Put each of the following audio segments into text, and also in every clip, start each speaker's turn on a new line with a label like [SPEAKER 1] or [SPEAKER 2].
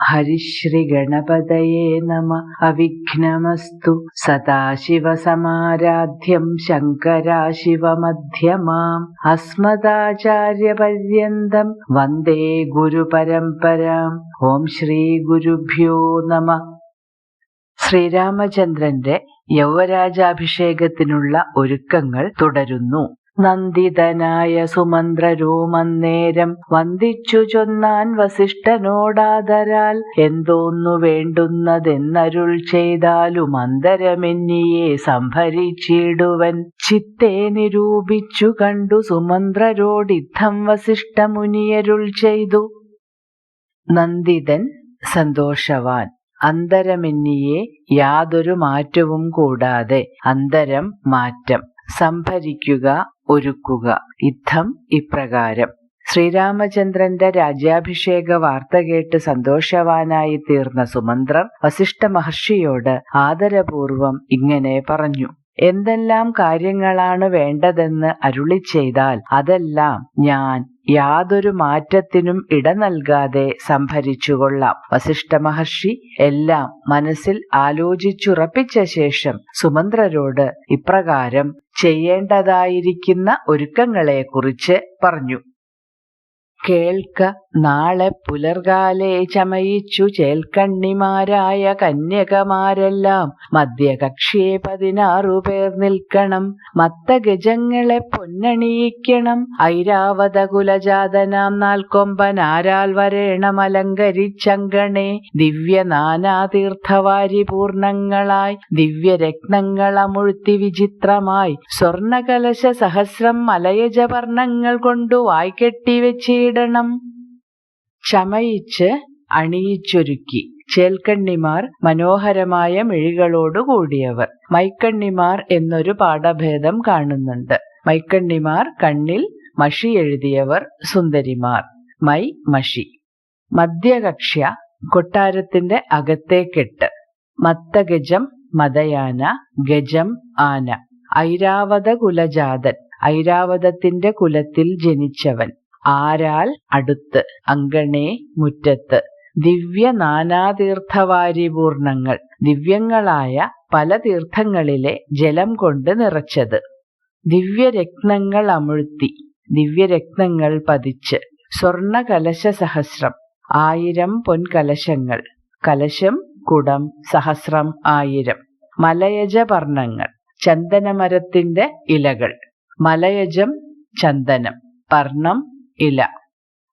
[SPEAKER 1] ഹരിശ്രീഗണപതയേ നമ അവിഘ്നമസ്തു സദാശിവസമാരാധ്യം ശങ്കരാശിവമധ്യമാം അസ്മദാചാര്യപര്യന്തം വന്ദേ ഗുരുപരമ്പരാം ഓം ശ്രീ ഗുരുഭ്യോ നമ ശ്രീരാമചന്ദ്രന്റെ യൗവരാജാഭിഷേകത്തിനുള്ള ഒരുക്കങ്ങൾ തുടരുന്നു. നന്ദിതനായ സുമന്ത്രരോമന്നേരം വന്ദിച്ചു ചൊന്നാൻ വസിഷ്ഠനോടാദരാൽ. എന്തോന്നു വേണ്ടുന്നതെന്നരുൾ ചെയ്താലും അന്തരമെന്നിയെ സംഭരിച്ചിടുവൻ. ചിത്തെ നിരൂപിച്ചു കണ്ടു സുമന്ത്രരോടിദ്ധം വസിഷ്ഠമുനിയരുൾ ചെയ്തു. നന്ദിതൻ സന്തോഷവാൻ. അന്തരമെന്നിയെ യാതൊരു മാറ്റവും കൂടാതെ അന്തരം മാറ്റം. സംഭരിക്കുക ഒരുക്കുക. യുദ്ധം ഇപ്രകാരം. ശ്രീരാമചന്ദ്രന്റെ രാജ്യാഭിഷേക വാർത്ത കേട്ട് സന്തോഷവാനായി തീർന്ന സുമന്ത്രർ വസിഷ്ഠ മഹർഷിയോട് ആദരപൂർവം ഇങ്ങനെ പറഞ്ഞു. എന്തെല്ലാം കാര്യങ്ങളാണ് വേണ്ടതെന്ന് അരുളി ചെയ്താൽ അതെല്ലാം ഞാൻ യാതൊരു മാറ്റത്തിനും ഇട നൽകാതെ സംഭരിച്ചുകൊള്ളാം വസിഷ്ഠ മഹർഷി എല്ലാം മനസ്സിൽ ആലോചിച്ചുറപ്പിച്ച ശേഷം സുമന്ത്രരോട് ഇപ്രകാരം ചെയ്യേണ്ടതായിരിക്കുന്ന ഒരുക്കങ്ങളെക്കുറിച്ച് പറഞ്ഞു. കേൾക്ക നാളെ പുലർകാലെ ചമയിച്ചു ചേൽക്കണ്ണിമാരായ കന്യകമാരെല്ലാം. മധ്യകക്ഷിയെ പതിനാറു പേർ നിൽക്കണം. മത്തഗജങ്ങളെ പൊന്നണിയിക്കണം. ഐരാവത കുലജാതനാം നാൽക്കൊമ്പനാരാൽ വരേണം അലങ്കരിച്ചങ്കണെ. ദിവ്യ നാനാതീർത്ഥവാരി പൂർണങ്ങളായി ദിവ്യരത്നങ്ങളമുഴ്ത്തി വിചിത്രമായി. സ്വർണകലശ സഹസ്രം മലയജവർണങ്ങൾ കൊണ്ടു വായ്കെട്ടി വെച്ചിടണം. ചമയിച്ച് അണിയിച്ചൊരുക്കി. ചേൽക്കണ്ണിമാർ മനോഹരമായ മിഴികളോടു കൂടിയവർ. മൈക്കണ്ണിമാർ എന്നൊരു പാഠഭേദം കാണുന്നുണ്ട്. മൈക്കണ്ണിമാർ കണ്ണിൽ മഷി എഴുതിയവർ സുന്ദരിമാർ. മൈ മഷി. മധ്യകക്ഷ്യ കൊട്ടാരത്തിന്റെ അകത്തേക്കെട്ട്. മത്തഗജം മതയാന ഗജം ആന. ഐരാവത കുലജാതൻ ഐരാവതത്തിന്റെ കുലത്തിൽ ജനിച്ചവൻ. ആരാൽ അടുത്ത് അങ്കണേ മുറ്റത്ത്. ദിവ്യ നാനാതീർത്ഥവാരിപൂർണങ്ങൾ ദിവ്യങ്ങളായ പല തീർത്ഥങ്ങളിലെ ജലം കൊണ്ട് നിറച്ചത്. ദിവ്യരത്നങ്ങൾ അമുഴ്ത്തി ദിവ്യരത്നങ്ങൾ പതിച്ച്. സ്വർണ കലശ സഹസ്രം ആയിരം പൊൻകലശങ്ങൾ. കലശം കുടം സഹസ്രം ആയിരം. മലയജ വർണങ്ങൾ ചന്ദനമരത്തിന്റെ ഇലകൾ. മലയജം ചന്ദനം. പർണം ഇല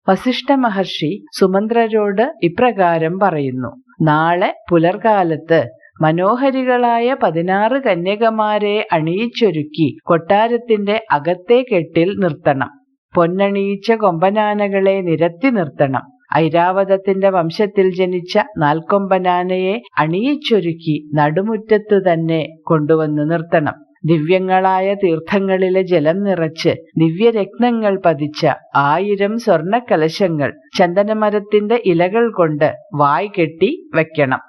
[SPEAKER 1] വസിഷ്ഠ മഹർഷി സുമന്ത്രരോട് ഇപ്രകാരം പറയുന്നു. നാളെ പുലർകാലത്ത് മനോഹരികളായ പതിനാറ് കന്യകമാരെ അണിയിച്ചൊരുക്കി കൊട്ടാരത്തിന്റെ അകത്തെ കെട്ടിൽ നിർത്തണം. പൊന്നണിയിച്ച കൊമ്പനാനകളെ നിരത്തി നിർത്തണം. ഐരാവതത്തിന്റെ വംശത്തിൽ ജനിച്ച നാൽക്കൊമ്പനാനയെ അണിയിച്ചൊരുക്കി നടുമുറ്റത്ത് തന്നെ കൊണ്ടുവന്ന് നിർത്തണം. ദിവ്യങ്ങളായ തീർത്ഥങ്ങളിലെ ജലം നിറച്ച് ദിവ്യരത്നങ്ങൾ പതിച്ച ആയിരം സ്വർണക്കലശങ്ങൾ ചന്ദനമരത്തിന്റെ ഇലകൾ കൊണ്ട് വായ് കെട്ടി വയ്ക്കണം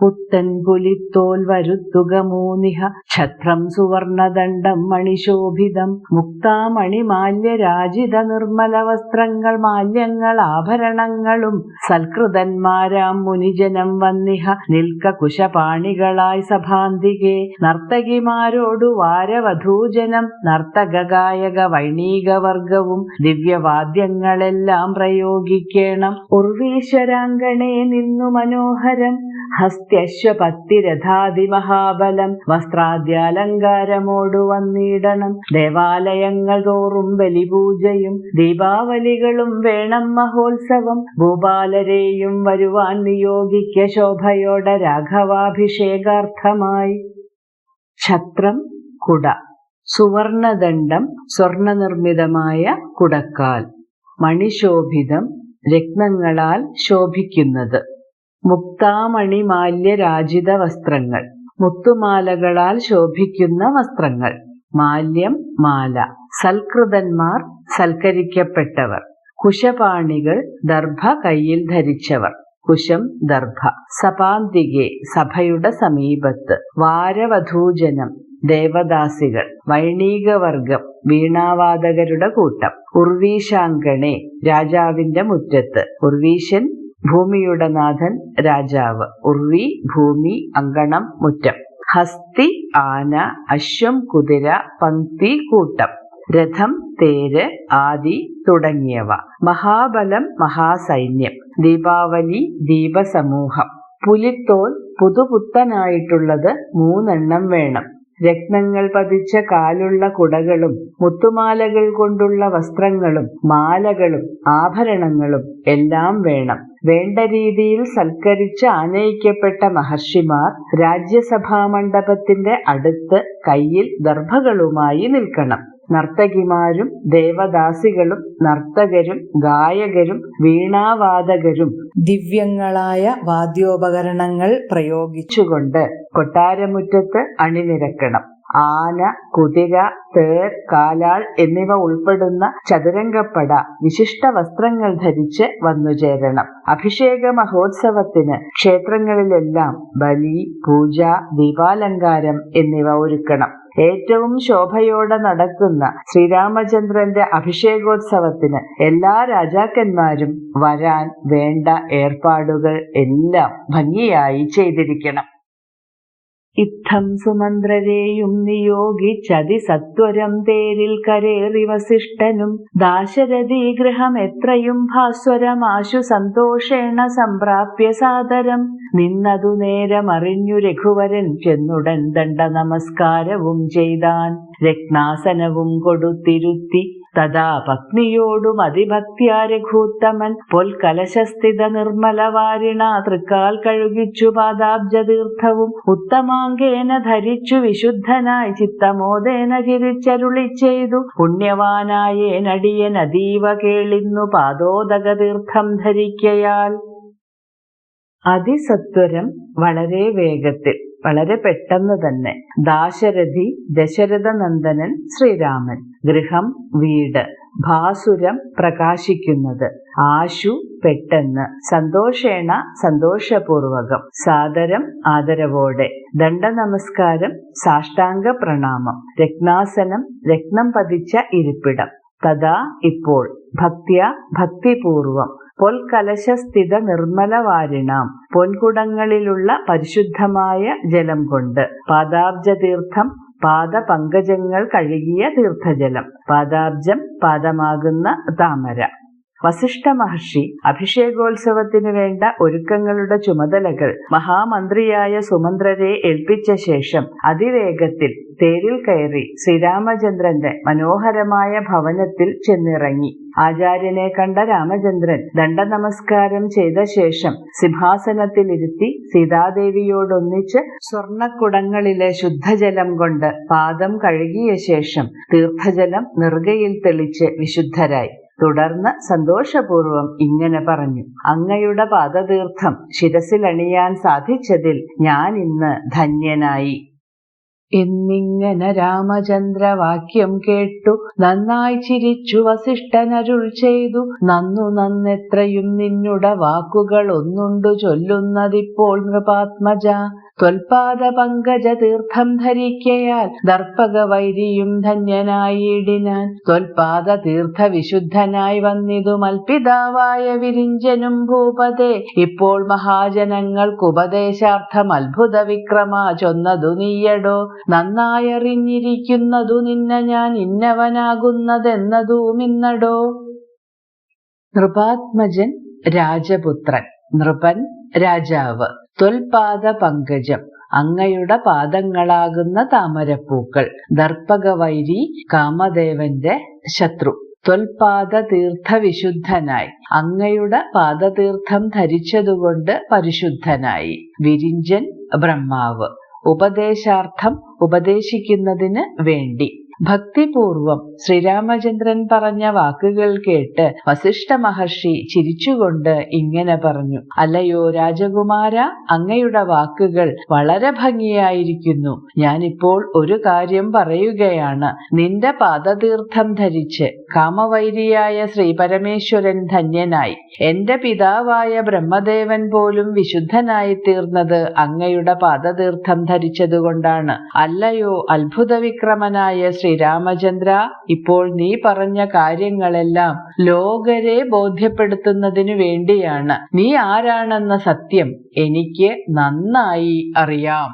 [SPEAKER 1] പുത്തൻ പുലിത്തോൽ വരുത്തുക മൂന്നിഹ ഛത്രം സുവർണദണ്ഡം മണിശോഭിതം. മുക്താമണി മാല്യരാജിത നിർമ്മല വസ്ത്രങ്ങൾ മാല്യങ്ങൾ ആഭരണങ്ങളും. സൽകൃതന്മാരാം മുനിജനം വന്നിഹ. നിൽക്ക കുശപാണികളായി സഭാന്തികെ. നർത്തകിമാരോടു വാരവധൂജനം. നർത്തക ഗായക വൈണീകവർഗവും. ദിവ്യവാദ്യങ്ങളെല്ലാം പ്രയോഗിക്കണം. ഉർവീശ്വരാങ്കണേ നിന്നു മനോഹരം. ഹസ്ത്യശ്വപത്തിരഥാതിമഹാബലം. വസ്ത്രാദ്യാലങ്കാരമോടു വന്നിടണം ദേവാലയങ്ങൾ തോറും ബലിപൂജയും ദീപാവലികളും വേണം മഹോത്സവം. ഭൂപാലരെയും വരുവാൻ നിയോഗിക്ക ശോഭയോടെ രാഘവാഭിഷേകാർത്ഥമായി. ഛത്രം കുട. സുവർണദണ്ഡം സ്വർണനിർമ്മിതമായ കുടക്കാൽ. മണിശോഭിതം രത്നങ്ങളാൽ ശോഭിക്കുന്നത്. മുക്താമണിമാല്യ രാജിത വസ്ത്രങ്ങൾ മുത്തുമാലകളാൽ ശോഭിക്കുന്ന വസ്ത്രങ്ങൾ. മാല്യം മാല. സൽകൃതന്മാർ സൽക്കരിക്കപ്പെട്ടവർ. കുശപാണികൾ ദർഭ കയ്യിൽ ധരിച്ചവർ. കുശം ദർഭ. സപാന്തികെ സഭയുടെ സമീപത്ത്. വാരവധൂജനം ദേവദാസികൾ. വൈണീകവർഗം വീണാവാദകരുടെ കൂട്ടം. ഉർവീശാങ്കണെ രാജാവിന്റെ മുറ്റത്ത്. ഉർവീശൻ ഭൂമിയുടെ നാഥൻ രാജാവ്. ഉർവി ഭൂമി അങ്കണം മുറ്റം. ഹസ്തി ആന അശ്വം കുതിര പങ്ക്തി കൂട്ടം. രഥം തേര് ആദി തുടങ്ങിയവ. മഹാബലം മഹാസൈന്യം. ദീപാവലി ദീപസമൂഹം. പുലിത്തോൽ പുതുപുത്തനായിട്ടുള്ളത് മൂന്നെണ്ണം വേണം. രത്നങ്ങൾ പതിച്ച കാലുള്ള കുടകളും മുത്തുമാലകൾ കൊണ്ടുള്ള വസ്ത്രങ്ങളും മാലകളും ആഭരണങ്ങളും എല്ലാം വേണം. വേണ്ട രീതിയിൽ സൽക്കരിച്ച് ആനയിക്കപ്പെട്ട മഹർഷിമാർ രാജ്യസഭാ മണ്ഡപത്തിന്റെ അടുത്ത് കയ്യിൽ ദർഭകളുമായി നിൽക്കണം. നർത്തകിമാരും ദേവദാസികളും നർത്തകരും ഗായകരും വീണാവാദകരും ദിവ്യങ്ങളായ വാദ്യോപകരണങ്ങൾ പ്രയോഗിച്ചുകൊണ്ട് കൊട്ടാരമുറ്റത്ത് അണിനിരക്കണം. ആന കുതിര തേർ കാലാൾ എന്നിവ ഉൾപ്പെടുന്ന ചതുരംഗപ്പട വിശിഷ്ട വസ്ത്രങ്ങൾ ധരിച്ച് വന്നുചേരണം അഭിഷേക മഹോത്സവത്തിന് ക്ഷേത്രങ്ങളിലെല്ലാം ബലി പൂജ ദീപാലങ്കാരം എന്നിവ ഒരുക്കണം. ഏറ്റവും ശോഭയോടെ നടക്കുന്ന ശ്രീരാമചന്ദ്രന്റെ അഭിഷേകോത്സവത്തിന് എല്ലാ രാജാക്കന്മാരും വരാൻ വേണ്ട ഏർപ്പാടുകൾ എല്ലാം ഭംഗിയായി ചെയ്തിരിക്കണം. ഇത്തം സുമന്ത്രരെയും നിയോഗിച്ചതി സത്വരം തേരിൽ കരേറി വസിഷ്ഠനും. ദാശരഥി ഗൃഹം എത്രയും ഭാസ്വരമാശു സന്തോഷേണ സംപ്രാപ്യ സാദരം. നിന്നതു നേരമറിഞ്ഞു രഘുവരൻ ചെന്നുടൻ ദണ്ഡ നമസ്കാരവും ചെയ്താൻ. രത്നാസനവും കൊടുത്തിരുത്തി തഥാ പത്നിയോടും അതിഭക്തിയാ രഘൂത്തമൻ. പൊൽക്കലശസ്ഥിത നിർമ്മല വാരിണ തൃക്കാൽ കഴുകിച്ചു പാദാബ്ജതീർത്ഥവും. ഉത്തമാങ്കേന ധരിച്ചു വിശുദ്ധനായി ചിത്തമോദേന ചിരിച്ചരുളി ചെയ്തു. പുണ്യവാനായേനടിയൻ അതീവ കേളിന്നു പാദോദക തീർത്ഥം ധരിക്കയാൽ. അതിസത്വരം വളരെ വേഗത്തിൽ. വളരെ പെട്ടെന്ന് തന്നെ. ദാശരഥി നന്ദനൻ ശ്രീരാമൻ. ഗൃഹം വീട്. ഭാസുരം പ്രകാശിക്കുന്നത്. ആശു പെട്ടെന്ന്. സന്തോഷേണ സന്തോഷപൂർവകം. സാദരം ആദരവോടെ. ദണ്ഡ നമസ്കാരം സാഷ്ടാംഗ പ്രണാമം രത്നാസനം രത്നം പതിച്ച ഇരിപ്പിടം. തഥാ ഇപ്പോൾ ഭക്തിയ ഭക്തിപൂർവം. പൊൽക്കലശസ്ഥിത നിർമ്മല വാരിണാം പൊൻകുടങ്ങളിലുള്ള പരിശുദ്ധമായ ജലം കൊണ്ട്. പാദാബ്ജ തീർത്ഥം പാദപങ്കജങ്ങൾ കഴുകിയ തീർത്ഥജലം. പാദാബ്ജം പാദമാകുന്ന താമര. വസിഷ്ഠ മഹർഷി അഭിഷേകോത്സവത്തിന് വേണ്ട ഒരുക്കങ്ങളുടെ ചുമതലകൾ മഹാമന്ത്രിയായ സുമന്ത്രരെ ഏൽപ്പിച്ച ശേഷം അതിവേഗത്തിൽ തേരിൽ കയറി ശ്രീരാമചന്ദ്രന്റെ മനോഹരമായ ഭവനത്തിൽ ചെന്നിറങ്ങി. ആചാര്യനെ കണ്ട രാമചന്ദ്രൻ ദണ്ഡ നമസ്കാരം ചെയ്ത ശേഷം സിംഹാസനത്തിലിരുത്തി സീതാദേവിയോടൊന്നിച്ച് സ്വർണക്കുടങ്ങളിലെ ശുദ്ധജലം കൊണ്ട് പാദം കഴുകിയ ശേഷം തീർത്ഥജലം നെറുകയിൽ തെളിച്ച് വിശുദ്ധരായി. തുടർന്ന് സന്തോഷപൂർവം ഇങ്ങനെ പറഞ്ഞു. അങ്ങയുടെ പാദതീർത്ഥം ശിരസിലണിയാൻ സാധിച്ചതിൽ ഞാൻ ഇന്ന് ധന്യനായി. എന്നിങ്ങനെ രാമചന്ദ്രവാക്യം കേട്ടു. നന്നായി ചിരിച്ചു വസിഷ്ഠനരുൾ ചെയ്തു. നന്നു നന്നെത്രയും നിന്നുടെ വാക്കുകൾ ഒന്നുണ്ടു ചൊല്ലുന്നതിപ്പോൾ നൃപാത്മജ ത്വൽപാദ പങ്കജ തീർത്ഥം ധരിക്കയാൽ ദർപ്പക വൈരിയും ധന്യനായിടിനാൻ. ത്വൽപാദ തീർത്ഥ വിശുദ്ധനായി വന്നിതു മൽപിതാവായ വിരിഞ്ചനും ഭൂപതേ ഇപ്പോൾ മഹാജനങ്ങൾക്ക് ഉപദേശാർത്ഥം അത്ഭുത വിക്രമ ചൊന്നതു നീയടോ. നന്നായറിഞ്ഞിരിക്കുന്നതു നിന്ന ഞാൻ ഇന്നവനാകുന്നതെന്നതുമിന്നടോ നൃപാത്മജൻ രാജപുത്രൻ നൃപൻ രാജാവ്. ത്വൽപാദ പങ്കജം. അങ്ങയുടെ പാദങ്ങളാകുന്ന താമരപ്പൂക്കൾ. ദർപ്പകവൈരി കാമദേവന്റെ ശത്രു. ത്വൽപാദ തീർത്ഥ വിശുദ്ധനായി അങ്ങയുടെ പാദതീർത്ഥം ധരിച്ചതുകൊണ്ട് പരിശുദ്ധനായി. വിരിഞ്ചൻ ബ്രഹ്മാവ്. ഉപദേശാർത്ഥം ഉപദേശിക്കുന്നതിന് വേണ്ടി. ഭക്തിപൂർവം ശ്രീരാമചന്ദ്രൻ പറഞ്ഞ വാക്കുകൾ കേട്ട് വസിഷ്ഠ മഹർഷി ചിരിച്ചുകൊണ്ട് ഇങ്ങനെ പറഞ്ഞു. അല്ലയോ രാജകുമാര അങ്ങയുടെ വാക്കുകൾ വളരെ ഭംഗിയായിരിക്കുന്നു. ഞാനിപ്പോൾ ഒരു കാര്യം പറയുകയാണ്. നിന്റെ പാദതീർത്ഥം ധരിച്ച് കാമവൈരിയായ ശ്രീ പരമേശ്വരൻ ധന്യനായി. എന്റെ പിതാവായ ബ്രഹ്മദേവൻ പോലും വിശുദ്ധനായി തീർന്നത് അങ്ങയുടെ പാദതീർത്ഥം ധരിച്ചതുകൊണ്ടാണ്. അല്ലയോ അത്ഭുത വിക്രമനായ ശ്രീരാമചന്ദ്ര ഇപ്പോൾ നീ പറഞ്ഞ കാര്യങ്ങളെല്ലാം ലോകരെ ബോധ്യപ്പെടുത്തുന്നതിനു വേണ്ടിയാണ്. നീ ആരാണെന്ന സത്യം എനിക്ക് നന്നായി അറിയാം.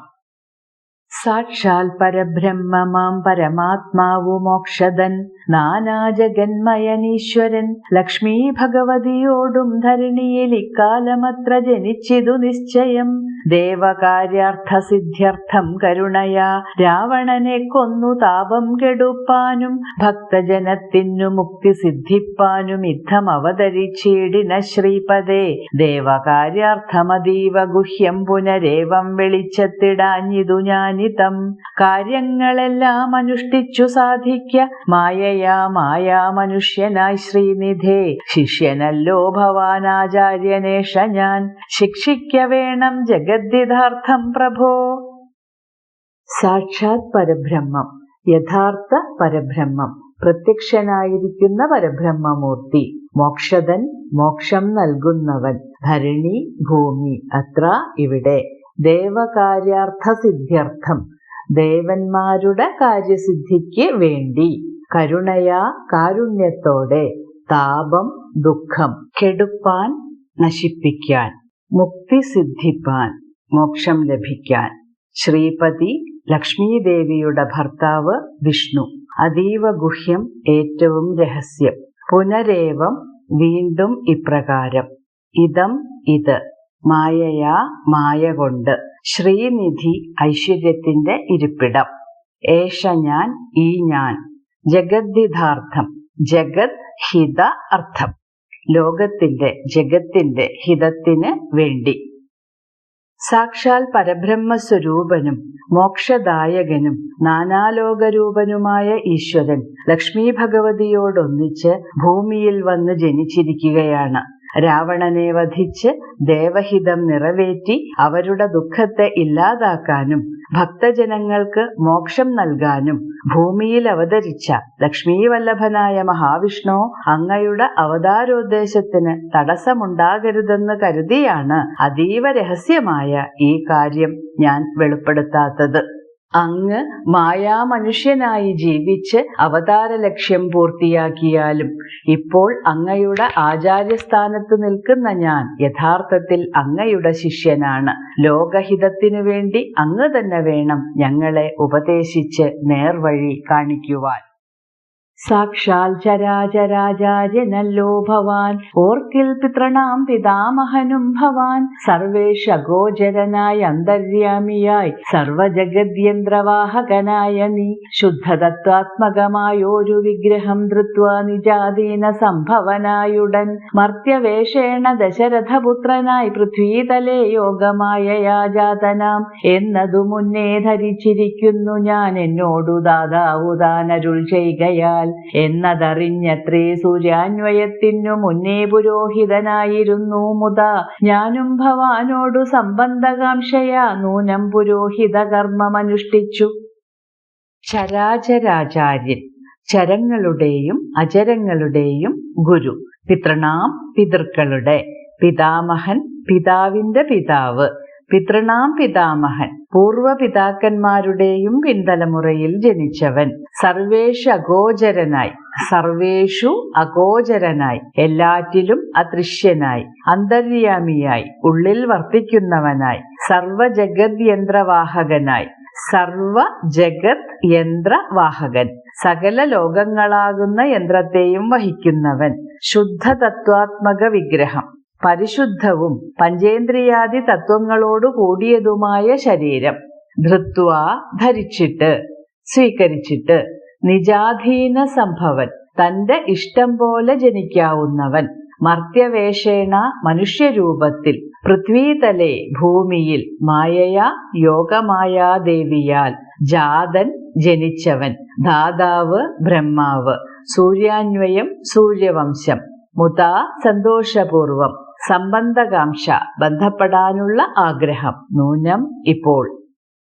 [SPEAKER 1] സാക്ഷാൽ പരബ്രഹ്മമാം പരമാത്മാവു മോക്ഷദൻ നാനാജഗന്മയനീശ്വരൻ ലക്ഷ്മീ ഭഗവതിയോടും ധരണിയിൽ ഇക്കാലമത്ര ജനിച്ചിതു നിശ്ചയം. ദേവകാര്യാർത്ഥ സിദ്ധ്യർത്ഥം കരുണയാ. രാവണനെ കൊന്നു താപം കെടുപ്പാനും ഭക്തജനത്തിനു മുക്തി സിദ്ധിപ്പാനും യുദ്ധം അവതരിച്ചീടിന ശ്രീപദേ. ദേവകാര്യാർത്ഥമതീവ ഗുഹ്യം പുനരേവം വെളിച്ചത്തിടാഞ്ഞിതു ഞാനിതം. കാര്യങ്ങളെല്ലാം അനുഷ്ഠിച്ചു സാധിക്ക. മായയാ മായാ മനുഷ്യനായി ശ്രീനിധേ. ശിഷ്യനല്ലോ ഭവാനാചാര്യനേഷ ഞാൻ ശിക്ഷിക്ക വേണം ജഗദ്ദിതാർത്ഥം പ്രഭോ. സാക്ഷാത് പരബ്രഹ്മം യഥാർത്ഥ പരബ്രഹ്മം പ്രത്യക്ഷനായിരിക്കുന്ന പരബ്രഹ്മമൂർത്തി. മോക്ഷതൻ മോക്ഷം നൽകുന്നവൻ. ധരണി ഭൂമി അത്ര ഇവിടെ. ദേവകാര്യാർത്ഥ സിദ്ധ്യർത്ഥം. ദേവന്മാരുടെ കാര്യസിദ്ധിക്ക് വേണ്ടി. കരുണയാ കാരുണ്യത്തോടെ താപം ദുഃഖം കെടുപ്പാൻ നശിപ്പിക്കാൻ മുക്തി സിദ്ധിപ്പാൻ മോക്ഷം ലഭിക്കാൻ. ശ്രീപതി ലക്ഷ്മീദേവിയുടെ ഭർത്താവ് വിഷ്ണു. അതീവ ഗുഹ്യം ഏറ്റവും രഹസ്യം. പുനരേവം വീണ്ടും ഇപ്രകാരം. ഇതം ഇത്. മായയാ മായ കൊണ്ട്. ശ്രീനിധി ഐശ്വര്യത്തിന്റെ ഇരിപ്പിടം. ഏഷ ഞാൻ ഈ ഞാൻ. ജഗദ്ധിതാർത്ഥം ജഗത് ഹിത അർത്ഥം. ലോകത്തിന്റെ ജഗത്തിന്റെ ഹിതത്തിന് വേണ്ടി. സാക്ഷാൽ പരബ്രഹ്മസ്വരൂപനും മോക്ഷദായകനും നാനാലോകരൂപനുമായ ഈശ്വരൻ ലക്ഷ്മി ഭഗവതിയോടൊന്നിച്ച് ഭൂമിയിൽ വന്ന് ജനിച്ചിരിക്കുകയാണ്. രാവണനെ വധിച്ച് ദേവഹിതം നിറവേറ്റി അവരുടെ ദുഃഖത്തെ ഇല്ലാതാക്കാനും ഭക്തജനങ്ങൾക്ക് മോക്ഷം നൽകാനും ഭൂമിയിൽ അവതരിച്ച ലക്ഷ്മീവല്ലഭനായ മഹാവിഷ്ണു അങ്ങയുടെ അവതാരോദ്ദേശത്തിന് തടസ്സമുണ്ടാകരുതെന്ന് കരുതിയാണ് അതീവ രഹസ്യമായ ഈ കാര്യം ഞാൻ വെളിപ്പെടുത്താത്തത്. അങ്ങ് മായാമനുഷ്യനായി ജീവിച്ച് അവതാര ലക്ഷ്യം പൂർത്തിയാക്കിയാലും ഇപ്പോൾ അങ്ങയുടെ ആചാര്യസ്ഥാനത്ത് നിൽക്കുന്ന ഞാൻ യഥാർത്ഥത്തിൽ അങ്ങയുടെ ശിഷ്യനാണ്. ലോകഹിതത്തിനു വേണ്ടി അങ്ങ് തന്നെ വേണം ഞങ്ങളെ ഉപദേശിച്ച് നേർവഴി കാണിക്കുവാൻ. സാക്ഷാൽ ചരാചരാചാര്യനല്ലോ ഭവാൻ. ഓർക്കിൽ പിതൃണാം പിതാമഹനും ഭവാൻ. സർവേഷ ഗോചരനായ അന്തര്യാമിയായി. സർവജഗദ്യന്ത്രവാഹകനായ നീ. ശുദ്ധതത്വാത്മകമായൊരു വിഗ്രഹം ധൃത്വ നിജാധീന സംഭവനായുടൻ. മർത്യവേഷേണ ദശരഥപുത്രനായി പൃഥ്വീതലേ യോഗമായ യാജാതനാം എന്നതു മുന്നേ ധരിച്ചിരിക്കുന്നു ഞാൻ എന്നോടു ദാതാവു താനരുൾ ചെയ്കയാൽ എന്നതറിഞ്ഞത്രേ സൂര്യാന്വയത്തിനു മുന്നേ പുരോഹിതനായിരുന്നു മുത. ഞാനും ഭവാനോടു സംബന്ധകാംക്ഷയാ നൂനം പുരോഹിത കർമ്മമനുഷ്ഠിച്ചു ചരാചരാചാര്യൻ ചരങ്ങളുടെയും അചരങ്ങളുടെയും ഗുരു. പിതൃണാം പിതൃക്കളുടെ. പിതാമഹൻ പിതാവിന്റെ പിതാവ്. പിതൃണാം പിതാമഹൻ പൂർവപിതാക്കന്മാരുടെയും പിൻതലമുറയിൽ ജനിച്ചവൻ. സർവേഷ അഗോചരനായി സർവേഷു അഗോചരനായി എല്ലാറ്റിലും അദൃശ്യനായി അന്തര്യാമിയായി ഉള്ളിൽ വർത്തിക്കുന്നവനായി സർവജഗത് യന്ത്രവാഹകനായി സർവ ജഗത് യന്ത്രവാഹകൻ സകല ലോകങ്ങളാകുന്ന യന്ത്രത്തെയും വഹിക്കുന്നവൻ. ശുദ്ധ തത്വാത്മക വിഗ്രഹം. പരിശുദ്ധവും പഞ്ചേന്ദ്രിയാദി തത്വങ്ങളോട് കൂടിയതുമായ ശരീരം ധൃത്വ ധരിച്ചിട്ട് സ്വീകരിച്ചിട്ട് നിജാധീന സംഭവൻ തന്റെ ഇഷ്ടം പോലെ ജനിക്കാവുന്നവൻ മർത്യവേഷേണ മനുഷ്യരൂപത്തിൽ പൃഥ്വീതലെ ഭൂമിയിൽ മായയാ യോഗമായാദേവിയാൽ ജാതൻ ജനിച്ചവൻ ദാതാവ് ബ്രഹ്മാവ് സൂര്യാന്വയം സൂര്യവംശം മുതാ സന്തോഷപൂർവം. സംബന്ധകാംക്ഷ ബന്ധപ്പെടാനുള്ള ആഗ്രഹം നൂനം ഇപ്പോൾ.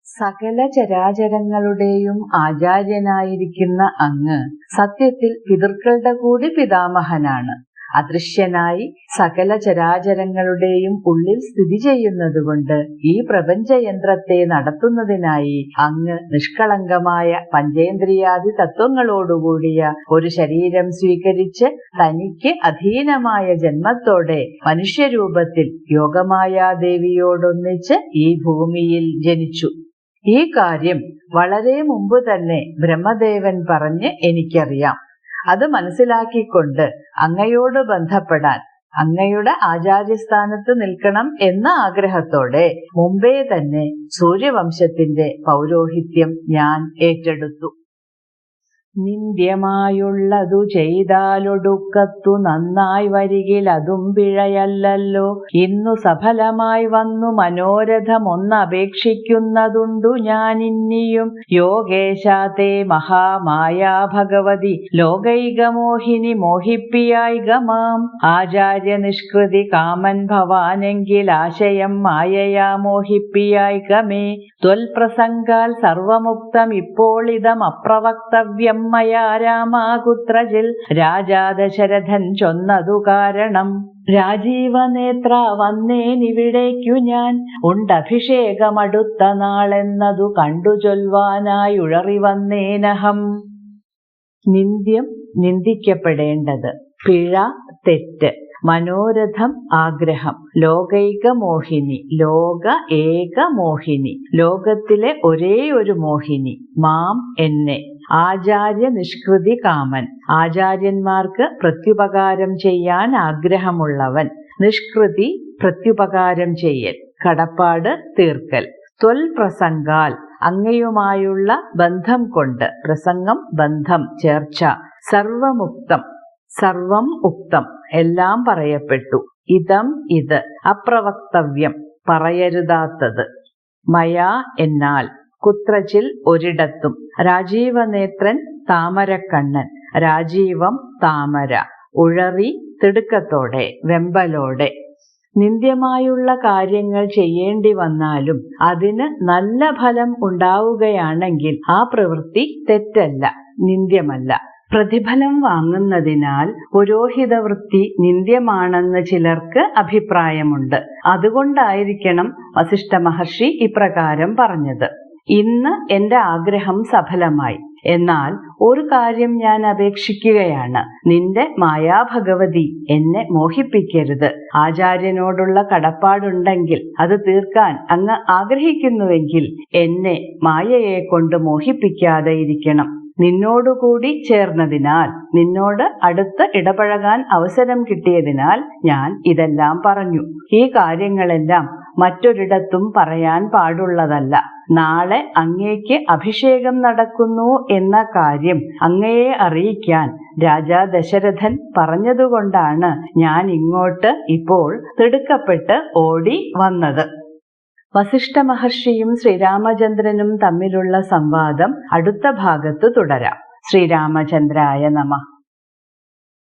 [SPEAKER 1] സകല ചരാചരങ്ങളുടെയും ആചാര്യനായിരിക്കുന്ന അങ്ങ് സത്യത്തിൽ പിതൃക്കളുടെ കൂടി പിതാമഹനാണ്. അദൃശ്യനായി സകല ചരാചരങ്ങളുടെയും ഉള്ളിൽ സ്ഥിതി ചെയ്യുന്നതുകൊണ്ട് ഈ പ്രപഞ്ചയന്ത്രത്തെ നടത്തുന്നതിനായി അങ്ങ് നിഷ്കളങ്കമായ പഞ്ചേന്ദ്രിയാദി തത്വങ്ങളോടുകൂടിയ ഒരു ശരീരം സ്വീകരിച്ച് തനിക്ക് അധീനമായ ജന്മത്തോടെ മനുഷ്യരൂപത്തിൽ യോഗമായ ദേവിയോടൊന്നിച്ച് ഈ ഭൂമിയിൽ ജനിച്ചു. ഈ കാര്യം വളരെ മുമ്പ് തന്നെ ബ്രഹ്മദേവൻ പറഞ്ഞ് എനിക്കറിയാം. അത് മനസ്സിലാക്കിക്കൊണ്ട് അങ്ങയോട് ബന്ധപ്പെടാൻ അങ്ങയുടെ ആചാര്യസ്ഥാനത്ത് നിൽക്കണം എന്ന ആഗ്രഹത്തോടെ മുമ്പേ തന്നെ സൂര്യവംശത്തിന്റെ പൗരോഹിത്യം ഞാൻ ഏറ്റെടുത്തു. നിന്ദ്യമായുള്ളതു ചെയ്താലൊടുക്കത്തു നന്നായി വരികിൽ അതും പിഴയല്ലല്ലോ. ഇന്നു സഫലമായി വന്നു മനോരഥമൊന്നപേക്ഷിക്കുന്നതുണ്ടു ഞാനിന്നിയും. യോഗേശാത്തെ മഹാമായാ ഭഗവതി ലോകൈകമോഹിനി മോഹിപ്പിയായി ഗമാം ആചാര്യ നിഷ്കൃതി കാമൻ ഭവാനെങ്കിൽ ആശയം മായയാ മോഹിപ്പിയായി ഗമേ ത്വൽപ്രസംഗാൽ സർവമുക്തം ഇപ്പോൾ ഇതം അപ്രവക്തവ്യം മയാ രാമാകുത്രജിൽ രാജാ ദശരഥൻ ചൊന്നതു കാരണം. രാജീവനേത്ര വന്നേനിവിടേക്കു ഞാൻ. ഉണ്ടഭിഷേകമടുത്ത നാളെന്നതു കണ്ടു ചൊൽവാനായി ഉഴറി വന്നേനഹം നിന്ദ്യം നിന്ദിക്കപ്പെടേണ്ടത്. പിഴ തെറ്റ്. മനോരഥം ആഗ്രഹം. ലോകൈക മോഹിനി. ലോക ഏക മോഹിനി. ലോകത്തിലെ ഒരേ ഒരു മോഹിനി. മാം എന്നെ. ആചാര്യ നിഷ്കൃതി കാമൻ. ആചാര്യന്മാർക്ക് പ്രത്യുപകാരം ചെയ്യാൻ ആഗ്രഹമുള്ളവൻ. നിഷ്കൃതി പ്രത്യുപകാരം ചെയ്യൽ. കടപ്പാട് തീർക്കൽ. ത്വൽ പ്രസംഗാൽ അങ്ങയുമായുള്ള ബന്ധം കൊണ്ട്. പ്രസംഗം ബന്ധം ചേർച്ച. സർവമുക്തം. സർവം ഉക്തം. എല്ലാം പറയപ്പെട്ടു. ഇതം ഇത്. അപ്രവക്തവ്യം. പറയരുതാത്തത്. മയാ എന്നാൽ. കുത്രച്ചിൽ ഒരിടത്തും. രാജീവനേത്രൻ താമരക്കണ്ണൻ. രാജീവം താമര. ഉഴറി തിടുക്കത്തോടെ വെമ്പലോടെ. നിന്ദ്യമായുള്ള കാര്യങ്ങൾ ചെയ്യേണ്ടി വന്നാലും അതിന് നല്ല ഫലം ഉണ്ടാവുകയാണെങ്കിൽ ആ പ്രവൃത്തി തെറ്റല്ല നിന്ദ്യമല്ല. പ്രതിഫലം വാങ്ങുന്നതിനാൽ പുരോഹിത വൃത്തി നിന്ദ്യമാണെന്ന് ചിലർക്ക് അഭിപ്രായമുണ്ട്. അതുകൊണ്ടായിരിക്കണം വസിഷ്ഠ മഹർഷി ഇപ്രകാരം പറഞ്ഞത്. ഇന്ന് എന്റെ ആഗ്രഹം സഫലമായി. എന്നാൽ ഒരു കാര്യം ഞാൻ അപേക്ഷിക്കുകയാണ്. നിന്റെ മായാഭഗവതി എന്നെ മോഹിപ്പിക്കരുത്. ആചാര്യനോടുള്ള കടപ്പാടുണ്ടെങ്കിൽ അത് തീർക്കാൻ അങ്ങ് ആഗ്രഹിക്കുന്നുവെങ്കിൽ എന്നെ മായയെ കൊണ്ട് മോഹിപ്പിക്കാതെ ഇരിക്കണം. നിന്നോടുകൂടി ചേർന്നതിനാൽ നിന്നോട് അടുത്ത് ഇടപഴകാൻ അവസരം കിട്ടിയതിനാൽ ഞാൻ ഇതെല്ലാം പറഞ്ഞു. ഈ കാര്യങ്ങളെല്ലാം മറ്റൊരിടത്തും പറയാൻ പാടുള്ളതല്ല. നാളെ അങ്ങേക്ക് അഭിഷേകം നടക്കുന്നു എന്ന കാര്യം അങ്ങയെ അറിയിക്കാൻ രാജാ ദശരഥൻ പറഞ്ഞതുകൊണ്ടാണ് ഞാൻ ഇങ്ങോട്ട് ഇപ്പോൾ തിടുക്കപ്പെട്ട് ഓടി വന്നത്. വസിഷ്ഠ മഹർഷിയും ശ്രീരാമചന്ദ്രനും തമ്മിലുള്ള സംവാദം അടുത്ത ഭാഗത്ത് തുടരാം. ശ്രീരാമചന്ദ്രായ നമ.